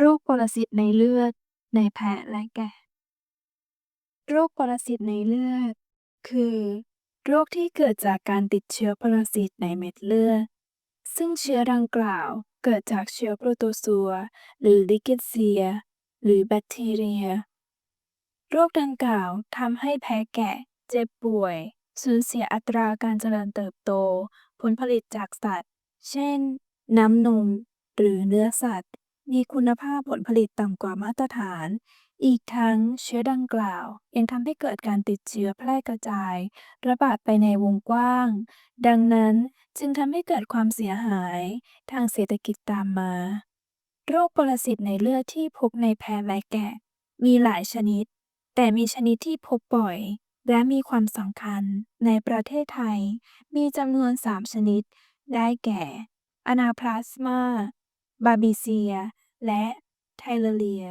โรคปรสิตในเลือด ในแพะและแกะ โรคปรสิตในเลือด คือ โรคที่เกิดจากการติดเชื้อปรสิตในเม็ดเลือด ซึ่งเชื้อดังกล่าวเกิดจากเชื้อโปรโตซัวหรือลิเกเซีย หรือแบคทีเรีย โรคดังกล่าวทำให้แพะแกะ เจ็บป่วย สูญเสียอัตราการเจริญเติบโต ผลผลิตจากสัตว์ เช่น น้ำนม หรือเนื้อสัตว์ มีคุณภาพผลผลิตต่ำกว่ามาตรฐาน อีกทั้งเชื้อดังกล่าว ยังทำให้เกิดการติดเชื้อแพร่กระจาย ระบาดไปในวงกว้าง ดังนั้นจึงทำให้เกิดความเสียหายทางเศรษฐกิจตามมา โรคปรสิตในเลือดที่พบในแพะและแกะ มีหลายชนิด แต่มีชนิดที่พบบ่อย และมีความสำคัญในประเทศไทย มีจำนวน 3 ชนิด ได้แก่ อนาพลาสมา Anaplasma Babesia และ Theileria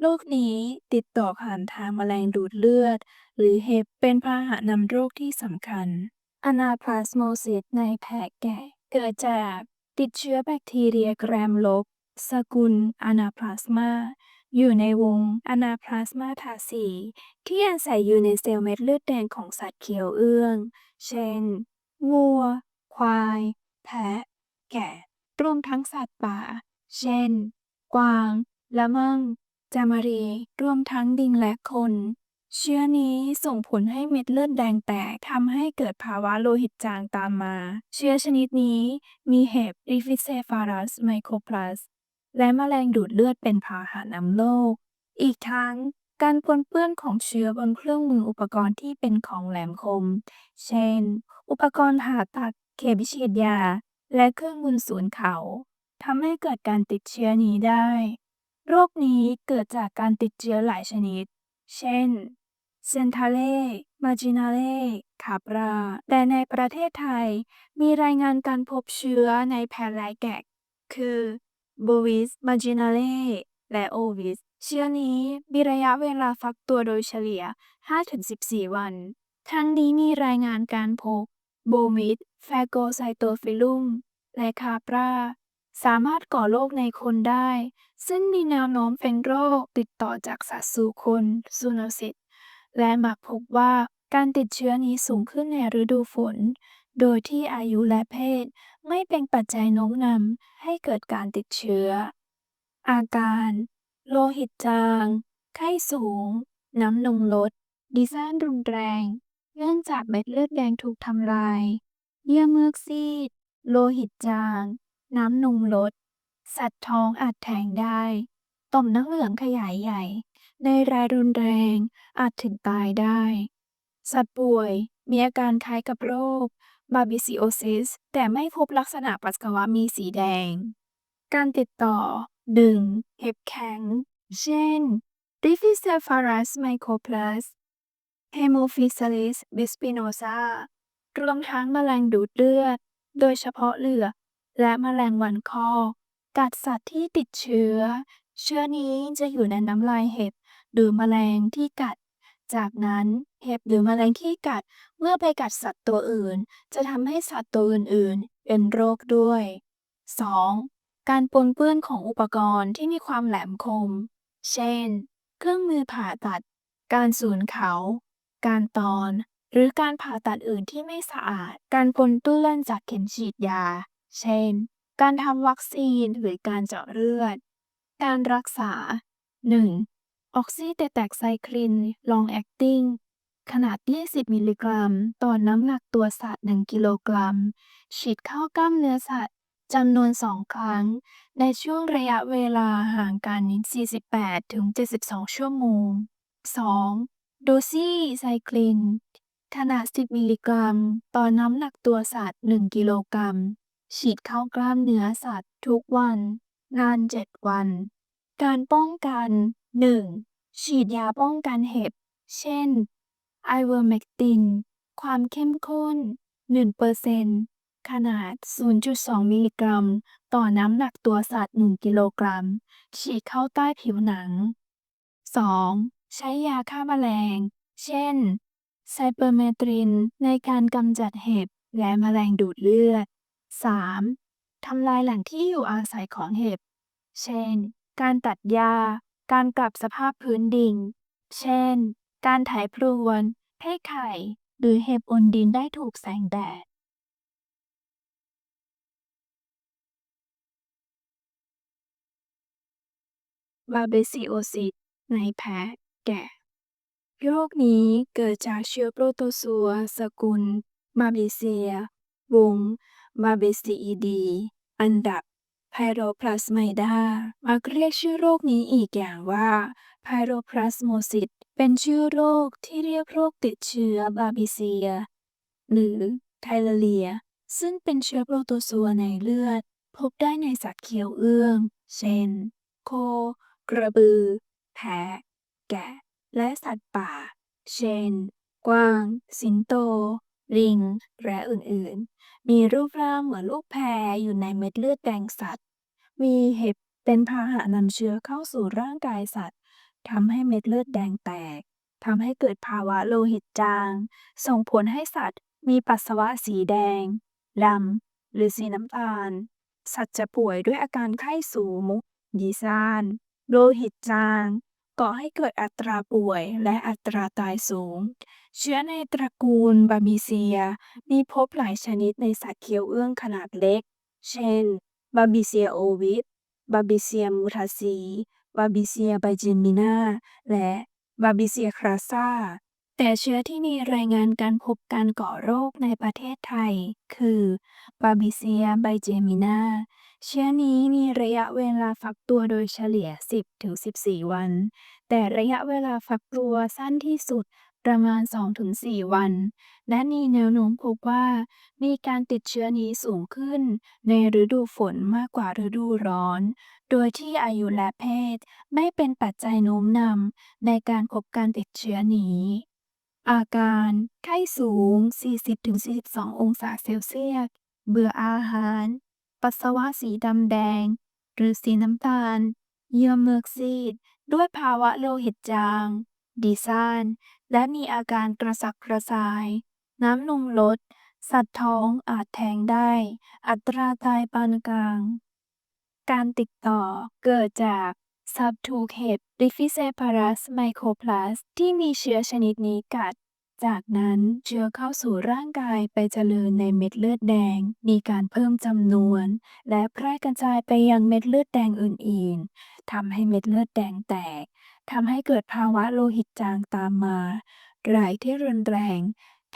โรคนี้ติดต่อผ่านทางแมลงดูดเลือด หรือเห็บเป็นพาหะนำโรคที่สำคัญ Anaplasmosis ในแพะแกะ เกิดจากติดเชื้อแบคทีเรียแกรมลบ สกุล Anaplasma อยู่ในวง Anaplasma thacci ที่อาศัยอยู่ในเซลล์เม็ดเลือดแดงของสัตว์เขียวเอื้อง เช่น วัว ควาย แพะ แกะ รวมทั้งสัตว์ป่า เช่น กวาง ละมั่งจามรี รวมทั้งลิงและคน เชื้อนี้ส่งผลให้เม็ดเลือดแดงแตกทำให้เกิดภาวะโลหิตจางตามมา เชื้อชนิดนี้มีเห็บ Rhipicephalus microplus และแมลงดูดเลือดเป็นพาหะนำโรค อีกทั้งการปนเปื้อนของเชื้อบนเครื่องมืออุปกรณ์ที่เป็นของแหลมคม เช่น อุปกรณ์ผ่าตัด เข็มฉีดยา และเครื่องมือศูนย์เขาทำให้เกิดการติดเชื้อนี้ได้ โรคนี้เกิดจากการติดเชื้อหลายชนิด เช่น เซนทาเลมาจินาเลคาปรา แต่ในประเทศไทยมีรายงานการพบเชื้อในแพะแลแกะคือโบวิสมาจินาเลและโอวิส เชื้อนี้มีระยะเวลาฟักตัวโดยเฉลี่ย 5-14 วัน ทั้งนี้มีรายงานการพบโบมิด แฟโกไซโตฟิลุมและคาปราสามารถก่อโรคในคนได้ ซึ่งมีแนวโน้มเป็นโรคติดต่อจากสัตว์สู่คนซูโนซิสและมักพบว่าการติดเชื้อนี้สูงขึ้นในฤดูฝน โดยที่อายุและเพศ ไม่เป็นปัจจัยโน้มนำให้เกิดการติดเชื้อ อาการ โลหิตจาง ไข้สูง น้ำนมลด ดีซ่านรุนแรง เนื่องจากเม็ดเลือดแดงถูกทำลาย เยื่อเมือกซีด โลหิตจาง น้ำนมลด สัตว์ท้องอาจแทงได้ ต่อมน้ำเหลืองขยายใหญ่ ในรายรุนแรงอาจถึงตายได้ สัตว์ป่วยมีอาการคล้ายกับโรคบาบิซิโอซิสแต่ไม่พบลักษณะปัสสาวะมีสีแดง การติดต่อ 1. เห็บแข็ง เช่น Rhipicephalus microplus Haemophilus bispinosa รวมทั้งแมลงดูดเลือด โดยเฉพาะเหลือ และแมลงวันคอ กัดสัตว์ที่ติดเชื้อ เชื้อนี้จะอยู่ในน้ำลายเห็บหรือแมลงที่กัด จากนั้นเห็บหรือแมลงที่กัดเมื่อไปกัดสัตว์ตัวอื่น จะทำให้สัตว์ตัวอื่นๆ เป็นโรคด้วย 2. การปนเปื้อนของอุปกรณ์ที่มีความแหลมคม เช่น เครื่องมือผ่าตัด การสูนเขา การตอน หรือการผ่าตัดอื่นที่ไม่สะอาด การปนเปื้อนจากเข็มฉีดยา เช่น การทำวัคซีนหรือการเจาะเลือด การรักษา 1. ออกซิเตแตกไซคลินลองแอคติ้งขนาด 20 มิลลิกรัม ต่อน้ำหนักตัวสัตว์ 1 กิโลกรัม ฉีดเข้ากล้ามเนื้อสัตว์จำนวน 2 ครั้ง ในช่วงระยะเวลาห่างกัน 48-72 ชั่วโมง 2. โดซีไซคลิน ขนาด 10 มิลลิกรัม ต่อน้ำหนักตัวสัตว์ 1 กิโลกรัม ฉีดเข้ากล้ามเนื้อสัตว์ทุกวัน นาน 7 วัน การป้องกัน 1. ฉีดยาป้องกันเห็บ เช่น ไอเวอร์เมกติน ความเข้มข้น 1%ขนาด 0.2 มิลลิกรัม ต่อน้ำหนักตัวสัตว์ 1 กิโลกรัม ฉีดเข้าใต้ผิวหนัง 2. ใช้ยาฆ่าแมลง เช่น ไซเปอร์เมทริน ในการกำจัดเห็บและแมลงดูดเลือด 3. ทำลายแหล่งที่อยู่อาศัยของเห็บ เช่น การตัดหญ้า การปรับสภาพพื้นดิน เช่น การไถพรวนให้ไข่ หรือเห็บบนดินได้ถูกแสงแดด บาเบซิโอซิสในแพะแกะ โรคนี้เกิดจากเชื้อโปรโตซัวสกุลบาเบเซีย วงบาเบซีอีดี อันดับไพโรพลาสไมดามักเรียกชื่อโรคนี้อีกอย่างว่าไพโรพลาสโมซิสเป็นชื่อโรคที่เรียกโรคติดเชื้อบาเบเซีย หรือไทเลเรีย ซึ่งเป็นเชื้อโปรโตซัวในเลือด พบได้ในสัตว์เขี้ยวเอื้อง เช่น โค กระบือ แพะ แกะ และสัตว์ป่า เช่น กวาง สิงโต ลิง และอื่นๆ มีรูปร่างเหมือนลูกแพรอยู่ในเม็ดเลือดแดงสัตว์ มีเห็บเป็นพาหะนำเชื้อเข้าสู่ร่างกายสัตว์ทำให้เม็ดเลือดแดงแตกทำให้เกิดภาวะโลหิตจาง ส่งผลให้สัตว์มีปัสสาวะสีแดงดำหรือสีน้ำตาล สัตว์จะป่วยด้วยอาการไข้สูงยีซาน โลหิตจาง ก่อให้เกิดอัตราป่วยและอัตราตายสูง เชื้อในตระกูลบาบิเซีย มีพบหลายชนิดในสัตว์เคี้ยวเอื้องขนาดเล็ก เช่น บาบิเซียโอวิสบาบิเซียมูทาซี บาบิเซียไบจิมินาและบาบิเซียคราซาแต่เชื้อที่มีรายงานการพบการก่อโรคในประเทศไทย คือบาบิเซียไบเจมินา เชื้อนี้มีระยะเวลาฟักตัวโดยเฉลี่ย 10-14 วัน แต่ระยะเวลาฟักตัวสั้นที่สุดประมาณ 2-4 วัน และมีแนวโน้มพบว่า มีการติดเชื้อนี้สูงขึ้น ในฤดูฝนมากกว่าฤดูร้อน โดยที่อายุและเพศไม่เป็นปัจจัยโน้มนำในการพบการติดเชื้อนี้ อาการ ไข้สูง 40-42 องศาเซลเซียส เบื่ออาหาร ปัสสาวะสีดำแดง หรือสีน้ำตาล เยื่อเมือกซีด ด้วยภาวะโลหิตจาง ดีซ่าน และมีอาการกระสับกระส่าย น้ำนมลด สัตว์ท้องอาจแท้งได้ อัตราตายปานกลาง การติดต่อเกิดจากสัตว์ถูเห็บ Diphtheria mycoplas ที่มีเชื้อชนิดนี้กัด จากนั้นเชื้อเข้าสู่ร่างกายไปเจริญในเม็ดเลือดแดง มีการเพิ่มจำนวน และแพร่กระจายไปยังเม็ดเลือดแดงอื่นๆทำให้เม็ดเลือดแดงแตกทำให้เกิดภาวะโลหิตจางตามมารายที่รุนแรง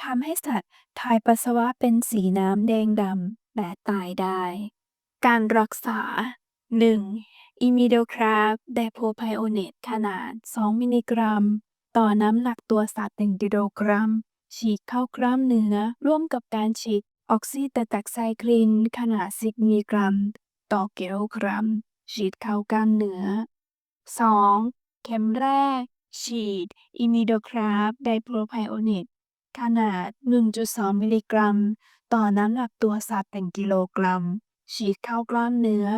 ทำให้สัตว์ถ่ายปัสสาวะเป็นสีน้ำแดงดำและตายได้ การรักษา 1. อิมิโดคราฟไดโพไพโอเนตขนาด 2 มิลลิกรัม ต่อน้ำหนักตัวสัตว์1กิโลกรัม ฉีดเข้ากล้ามเนื้อ ร่วมกับการฉีดออกซิเตตักไซคลินขนาด10มิลลิกรัม ต่อกิโลกรัม ฉีดเข้ากล้ามเนื้อ 2. เข็มแรก ฉีดอิมิโดคราฟไดโพไพโอเนตขนาด 1.2 มิลลิกรัม ต่อน้ำหนักตัวสัตว์1กิโลกรัม ฉีดเข้ากล้ามเนื้อ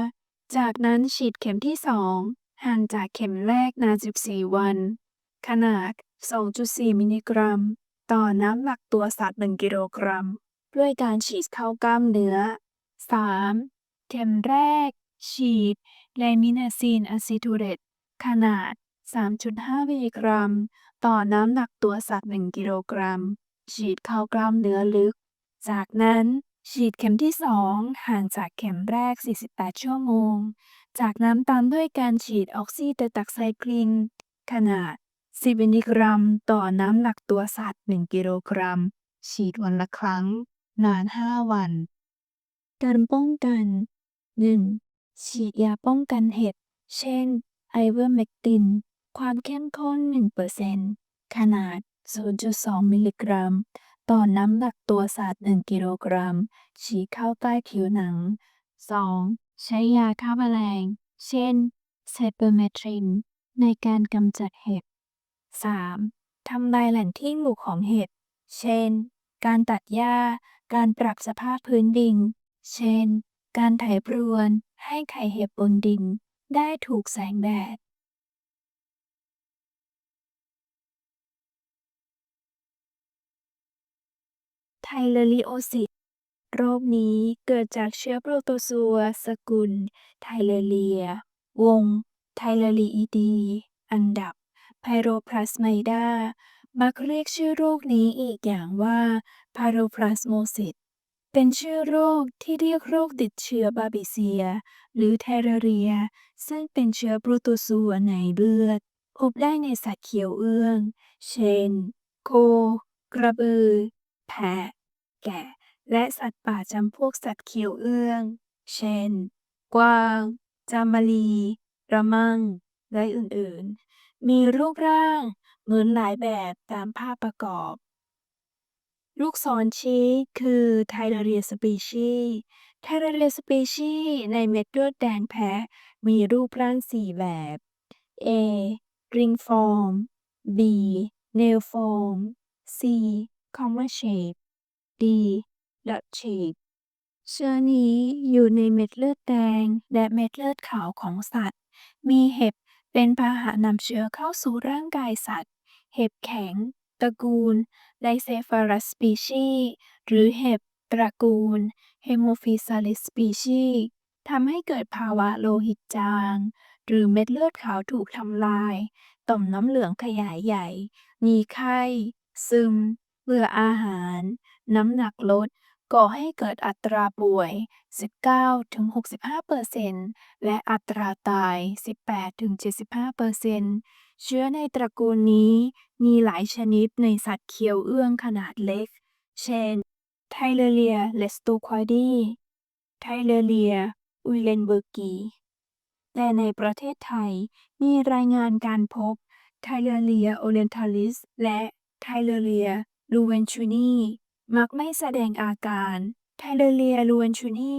จากนั้นฉีดเข็มที่ 2 ห่างจากเข็มแรกนาน 14 วัน ขนาด 2.4 มิลลิกรัม ต่อน้ำหนักตัวสัตว์ 1 กิโลกรัม ด้วยการฉีดเข้ากล้ามเนื้อ 3. เข็มแรก ฉีดไลมินาซีนอะซิทูเรตขนาด 3.5 มิลลิกรัม ต่อน้ำหนักตัวสัตว์ 1 กิโลกรัม ฉีดเข้ากล้ามเนื้อลึก จากนั้นฉีดเข็มที่ 2 ห่างจากเข็มแรก 48 ชั่วโมง จากนั้นตามด้วยการฉีดออกซิเตตักไซคลิน ขนาด 10มิลลิกรัม ต่อน้ำหนักตัวสัตว์ 1 กิโลกรัม ฉีดวันละครั้ง นาน 5 วัน การป้องกัน 1. ฉีดยาป้องกันเห็บ เช่น ไอเวอร์เมกติน ความเข้มข้น 1%ขนาด 0.2 มิลลิกรัม ต่อน้ำหนักตัวสัตว์ 1 กิโลกรัม ฉีดเข้าใต้ผิวหนัง 2. ใช้ยาฆ่าแมลง เช่นไซเปอร์เมทริน ในการกำจัดเห็บ 3. ทำลายแหล่งที่อยู่ของเห็บเช่น การตัดหญ้า การปรับสภาพพื้นดิน เช่น การไถพรวน ให้ไข่เห็บบนดิน ได้ถูกแสงแดด ไทเลอริโอซิสโรคนี้เกิดจากเชื้อโปรโตซัว สกุล ไทเลเรีย วง ไทเลรีอีดี อันดับ ไพโรพลาสไมดามักเรียกชื่อโรคนี้อีกอย่างว่าไพโรพลาสโมซิสเป็นชื่อโรคที่เรียกโรคติดเชื้อบาบิเซีย หรือไทรเรีย ซึ่งเป็นเชื้อโปรโตซัวในเลือด พบได้ในสัตว์เขียวเอื้อง เช่น โค กระบือ แพะ แกะ และสัตว์ป่าจำพวกสัตว์เขียวเอื้อง เช่น กวาง จามรีระมัง และอื่นๆ มีรูปร่างเหมือนหลายแบบตามภาพประกอบ ลูกศรชี้คือไทเลเรียสปีชีไทเลเรียสปีชีในเม็ดเลือดแดงแพะมีรูปร่างสี่แบบ A. ริงฟอร์ม B. เนลฟอร์ม C. common shape D. dot shape เชื้อนี้อยู่ในเม็ดเลือดแดงและเม็ดเลือดขาวของสัตว์ มีเห็บ เป็นพาหะนำเชื้อเข้าสู่ร่างกายสัตว์ เห็บแข็ง ตระกูลไดเซฟารัสสปีชีหรือเห็บตระกูลเฮโมฟิซาลิสสปีชีทำให้เกิดภาวะโลหิตจาง หรือเม็ดเลือดขาวถูกทำลาย ต่อมน้ำเหลืองขยายใหญ่ มีไข้ ซึม เบื่ออาหาร น้ำหนักลด ก่อให้เกิดอัตราป่วย 19-65%และอัตราตาย 18-75%เชื้อในตระกูลนี้มีหลายชนิดในสัตว์เขียวเอื้องขนาดเล็ก เช่น ไทเลเรียเลสโตควอยดีไทเลเรีย อุยเลนเบอร์กี แต่ในประเทศไทยมีรายงานการพบไทเลเรียโอเรนทัลิสและไทเลเรียลูเวนชูนี มักไม่แสดงอาการไทเลเรียลูเวนชูนี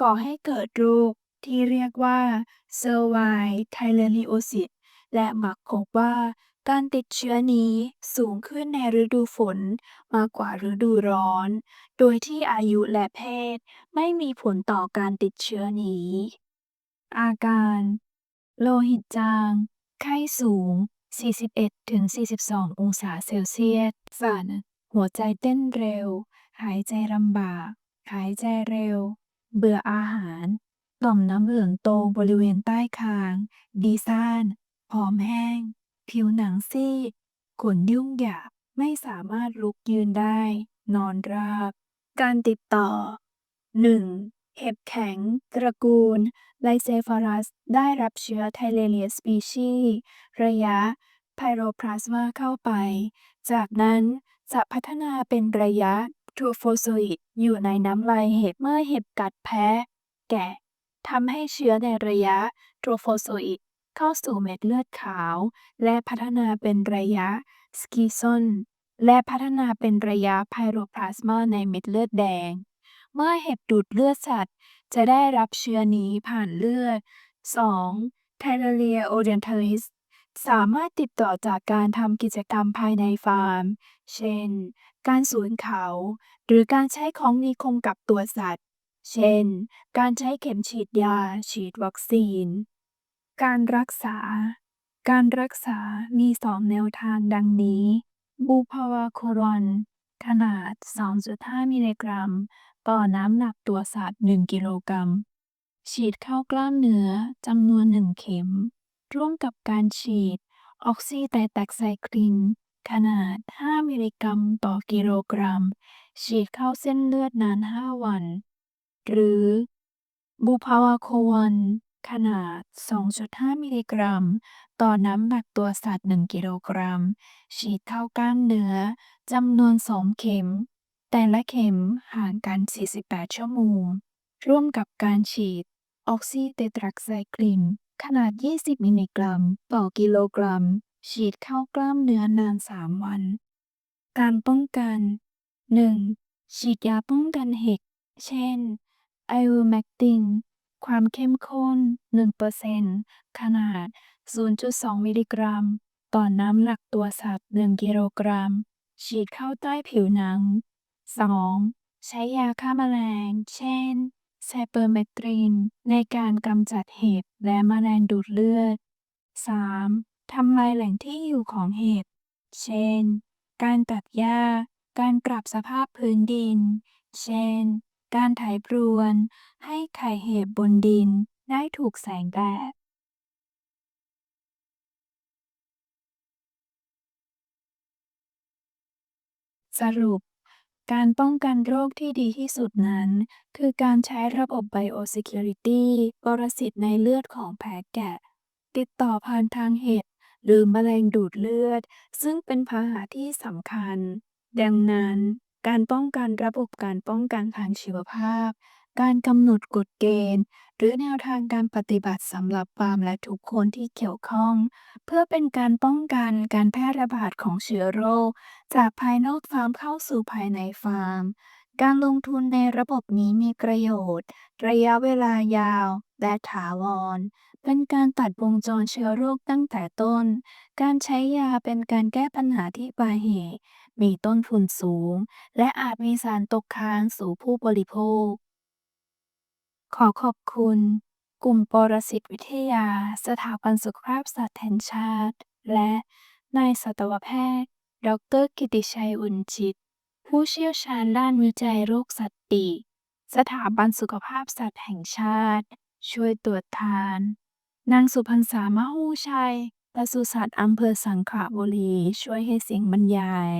ก่อให้เกิดโรคที่เรียกว่าเซอร์ไวไทเลริโอซิสและมักพบว่าการติดเชื้อนี้สูงขึ้นในฤดูฝนมากกว่าฤดูร้อน โดยที่อายุและเพศไม่มีผลต่อการติดเชื้อนี้ อาการ โลหิตจาง ไข้สูง 41-42 องศาเซลเซียสสั่น หัวใจเต้นเร็ว หายใจลำบาก หายใจเร็ว เบื่ออาหาร ต่อมน้ำเหลืองโตบริเวณใต้คาง ดีซ่านผอมแห้ง ผิวหนังซีด ขนยุ่งหยาบ ไม่สามารถลุกยืนได้ นอนราบ การติดต่อ 1. เห็บแข็ง ตระกูล ไลเซฟารัส ได้รับเชื้อไทเลเรียสปีชี ระยะ ไพโรพลาสมาเข้าไป จากนั้น จะพัฒนาเป็นระยะทรูโฟโซอิดอยู่ในน้ำลายเห็บเมื่อเห็บกัดแพะแกะทำให้เชื้อในระยะทรูโฟโซอิดเข้าสู่เม็ดเลือดขาว และพัฒนาเป็นระยะสกีซอนและพัฒนาเป็นระยะไพโรพลาสมาในเม็ดเลือดแดง เมื่อเห็บดูดเลือดสัตว์ จะได้รับเชื้อนี้ผ่านเลือด 2. ไทเลเรียโอเรนทัลิ สามารถติดต่อจากการทำกิจกรรมภายในฟาร์ม เช่น การสูนเขา หรือการใช้ของมีคมกับตัวสัตว์ เช่น การใช้เข็มฉีดยา ฉีดวัคซีน การรักษา การรักษามีสองแนวทางดังนี้ บูพาวาโครอนขนาด 2.5 มิลลิกรัม ต่อน้ำหนักตัวสัตว์ 1 กิโลกรัม ฉีดเข้ากล้ามเนื้อจำนวน 1 เข็ม ร่วมกับการฉีด ออกซิไตแตกไซคลิน ขนาด 5 มิลลิกรัมต่อกิโลกรัม ฉีดเข้าเส้นเลือดนาน 5 วัน หรือบูพาวาโควอนขนาด 2.5 มิลลิกรัม ต่อน้ำหนักตัวสัตว์ 1 กิโลกรัม ฉีดเข้ากล้ามเนื้อจำนวน 2 เข็ม แต่ละเข็มห่างกัน 48 ชั่วโมง ร่วมกับการฉีด ออกซิเตตรักไซคลิน ขนาด 20 มิลลิกรัม ต่อกิโลกรัม ฉีดเข้ากล้ามเนื้อนาน 3 วัน การป้องกัน 1. ฉีดยาป้องกันเห็บเช่น ไอวอแมกติน ความเข้มข้น 1%ขนาด 0.2 มิลลิกรัม ต่อน้ำหนักตัวสัตว์ 1 กิโลกรัม ฉีดเข้าใต้ผิวหนัง 2. ใช้ยาฆ่าแมลง เช่น ไซเปอร์เมตริน ในการกำจัดเห็ดและมแมลงดูดเลือด 3. ทำลายแหล่งที่อยู่ของเห็ดเช่น การตัดหญ้า การปรับสภาพพื้นดิน เช่น การไถพรวน ให้ไข่เห็บบนดินได้ถูกแสงแดด สรุป การป้องกันโรคที่ดีที่สุดนั้น คือการใช้ระบบ Biosecurity ปรสิตในเลือดของแพะแกะ ติดต่อผ่านทางเห็ดหรือแมลงดูดเลือด ซึ่งเป็นพาหะที่สำคัญ ดังนั้น การป้องกันระบบการป้องกันทางชีวภาพ การกำหนดกฎเกณฑ์ หรือแนวทางการปฏิบัติสำหรับฟาร์มและทุกคนที่เกี่ยวข้อง เพื่อเป็นการป้องกันการแพร่ระบาดของเชื้อโรค จากภายนอกฟาร์มเข้าสู่ภายในฟาร์ม การลงทุนในระบบนี้มีประโยชน์ ระยะเวลายาว และถาวร เป็นการตัดวงจรเชื้อโรคตั้งแต่ต้น การใช้ยาเป็นการแก้ปัญหาที่ปลายเหตุมีต้นทุนสูง และอาจมีสารตกค้างสู่ผู้บริโภค ขอขอบคุณ กลุ่มปรสิตวิทยา สถาบันสุขภาพสัตว์แห่งชาติ และนายสัตวแพทย์ ดร.กิติชัยอุ่นจิต ผู้เชี่ยวชาญด้านวิจัยโรคสัตว์ปีกสถาบันสุขภาพสัตว์แห่งชาติ ช่วยตรวจทาน นางสุพรรษามหูชัยปศุสัตว์อำเภอสังขะบุรี ช่วยให้เสียงบรรยาย